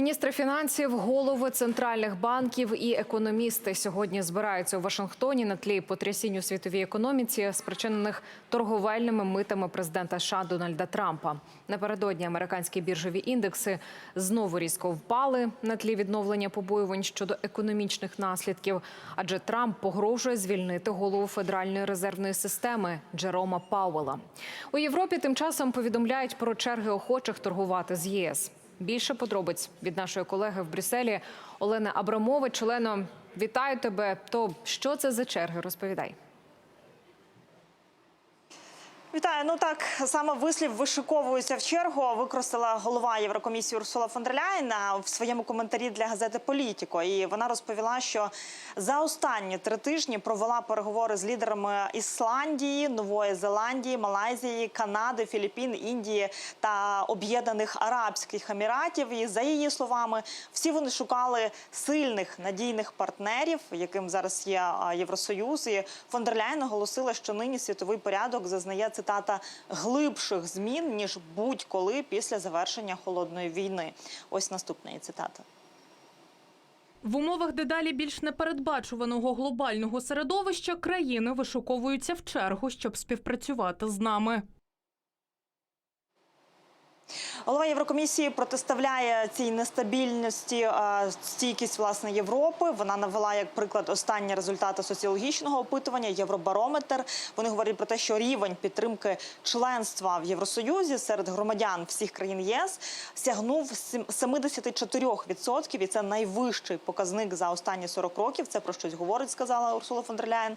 Міністри фінансів, голови центральних банків і економісти сьогодні збираються у Вашингтоні на тлі потрясінь у світовій економіці, спричинених торговельними митами президента США Дональда Трампа. Напередодні американські біржові індекси знову різко впали на тлі відновлення побоювань щодо економічних наслідків. Адже Трамп погрожує звільнити голову Федеральної резервної системи Джерома Пауела. У Європі тим часом повідомляють про черги охочих торгувати з ЄС. Більше подробиць від нашої колеги в Брюсселі Олени Абрамович. Олено, вітаю тебе. То що це за черги? Розповідай. Вітаю. Ну так саме вислів вишиковуються в чергу. Використала голова Єврокомісії Урсула фон в своєму коментарі для газети Політіко. І вона розповіла, що за останні три тижні провела переговори з лідерами Ісландії, Нової Зеландії, Малайзії, Канади, Філіппін, Індії та Об'єднаних Арабських Еміратів. І за її словами, всі вони шукали сильних надійних партнерів, яким зараз є Євросоюз. І фон дер Ляєн наголосила, що нині світовий порядок зазнає цитата глибших змін ніж будь-коли після завершення холодної війни. Ось наступна її цитата. В умовах дедалі більш непередбачуваного глобального середовища країни вишуковуються в чергу, щоб співпрацювати з нами. Голова Єврокомісії протиставляє цій нестабільності е, стійкість власне Європи. Вона навела як приклад останні результати соціологічного опитування Євробарометр. Вони говорять про те, що рівень підтримки членства в Євросоюзі серед громадян всіх країн ЄС сягнув сім- 74%, і це найвищий показник за останні 40 років. Це про щось говорить, сказала Урсула фон дер Ляєн.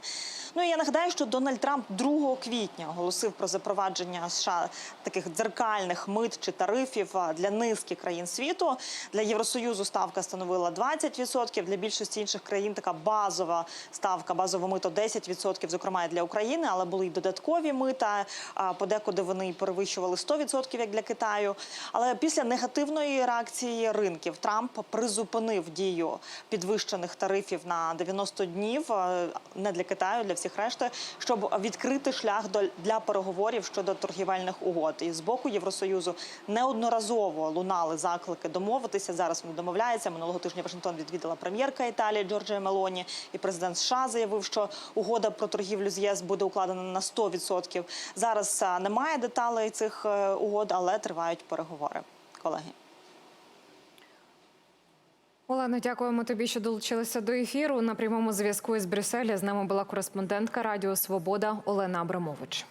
Ну і я нагадаю, що Дональд Трамп 2 квітня оголосив про запровадження США таких дзеркальних мит чи тарифів для низки країн світу. Для Євросоюзу ставка становила 20%, Для більшості інших країн така базова ставка, базове мито 10%, зокрема і для України, але були й додаткові мита. Подекуди вони перевищували 100%, як для Китаю. Але після негативної реакції ринків Трамп призупинив дію підвищених тарифів на 90 днів не для Китаю, для всіх решти, щоб відкрити шлях для переговорів щодо торгівельних угод. І з боку Євросоюзу неодноразово лунали заклики домовитися. Зараз вони домовляються. Минулого тижня Вашингтон відвідала прем'єрка Італії Джорджія Мелоні, і президент США заявив, що угода про торгівлю з ЄС буде укладена на 100%. Зараз немає деталей цих е, угод, але тривають переговори. Колеги. Олено, дякуємо тобі, що долучилися до ефіру. На прямому зв'язку із Брюсселя з нами була кореспондентка Радіо Свобода Олена Абрамович.